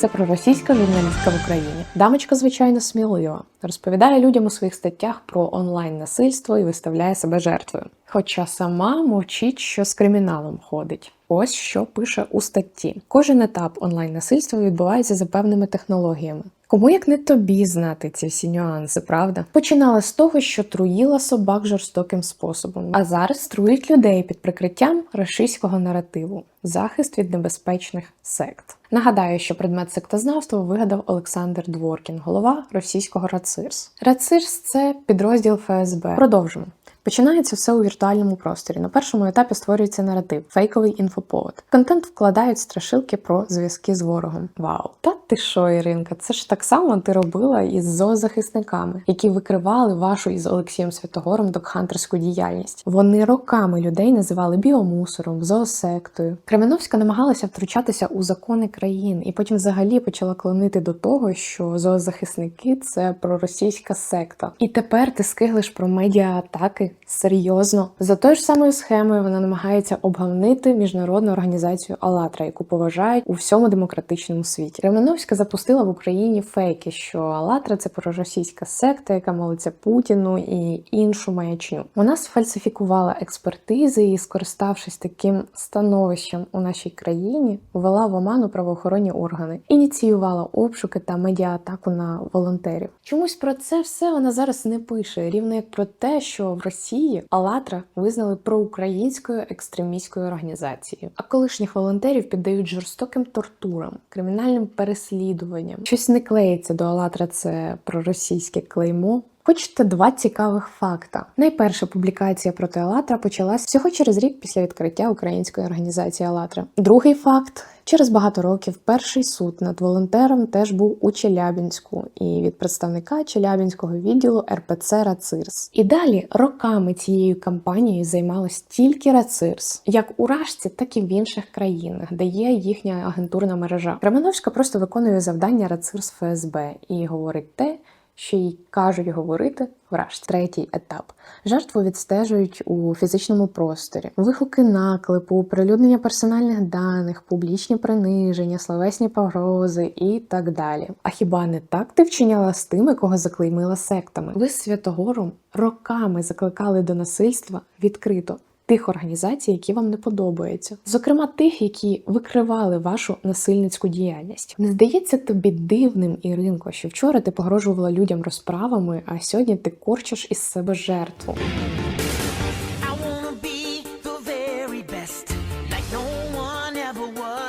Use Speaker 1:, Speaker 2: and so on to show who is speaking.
Speaker 1: це проросійська журналістка в Україні. Дамочка, звичайно, смілива. Розповідає людям у своїх статтях про онлайн насильство і виставляє себе жертвою. Хоча сама мовчить, що з криміналом ходить. Ось що пише у статті: кожен етап онлайн насильства відбувається за певними технологіями. Кому як не тобі знати ці всі нюанси, правда? Починала з того, що труїла собак жорстоким способом, а зараз труїть людей під прикриттям рашистського наративу, захист від небезпечних сект. Нагадаю, що предмет сектознавства вигадав Олександр Дворкін, голова російського РАЦИРС. РАЦИРС – це підрозділ ФСБ. Продовжимо. Починається все у віртуальному просторі. На першому етапі створюється наратив, фейковий інфоповод. В контент вкладають страшилки про зв'язки з ворогом. Вау! Та ти що, Іринка? Це ж так само ти робила із зоозахисниками, які викривали вашу із Олексієм Святогором докхантерську діяльність. Вони роками людей називали біомусором, зоосектою. Кременовська намагалася втручатися у закони країн, і потім взагалі почала клонити до того, що зоозахисники це проросійська секта. І тепер ти скиглиш про медіа-атаки серйозно. За тою ж самою схемою вона намагається обгавнити міжнародну організацію АЛАТРА, яку поважають у всьому демократичному світі. Кременовська запустила в Україні фейки, що АЛАТРА це проросійська секта, яка молиться Путіну і іншу маячню. Вона сфальсифікувала експертизи і, скориставшись таким становищем у нашій країні, ввела в оману правоохоронні органи, ініціювала обшуки та медіаатаку на волонтерів. Чомусь про це все вона зараз не пише, рівно як про те, що в Росії АЛАТРА визнали проукраїнською екстремістською організацією, а колишніх волонтерів піддають жорстоким тортурам, кримінальним переслідуванням. Щось не клеїться до АЛАТРА це проросійське клеймо. Хочете два цікавих факта. Найперша публікація проти АЛАТРА почалась всього через рік після відкриття української організації АЛАТРА. Другий факт. Через багато років перший суд над волонтером теж був у Челябінську і від представника Челябінського відділу РПЦ Рацирс. І далі роками цією кампанією займалась тільки Рацирс, як у Рашці, так і в інших країнах, де є їхня агентурна мережа. Кременовська просто виконує завдання Рацирс ФСБ і говорить те що їй кажуть говорити вражці. Третій етап. Жертву відстежують у фізичному просторі, вигуки наклепу, прилюднення персональних даних, публічні приниження, словесні погрози і так далі. А хіба не так ти вчиняла з тими, кого заклеймила сектами? Ви з Святогором роками закликали до насильства відкрито тих організацій, які вам не подобаються, зокрема тих, які викривали вашу насильницьку діяльність. Не здається тобі дивним, Іринко, що вчора ти погрожувала людям розправами, а сьогодні ти корчиш із себе жертву.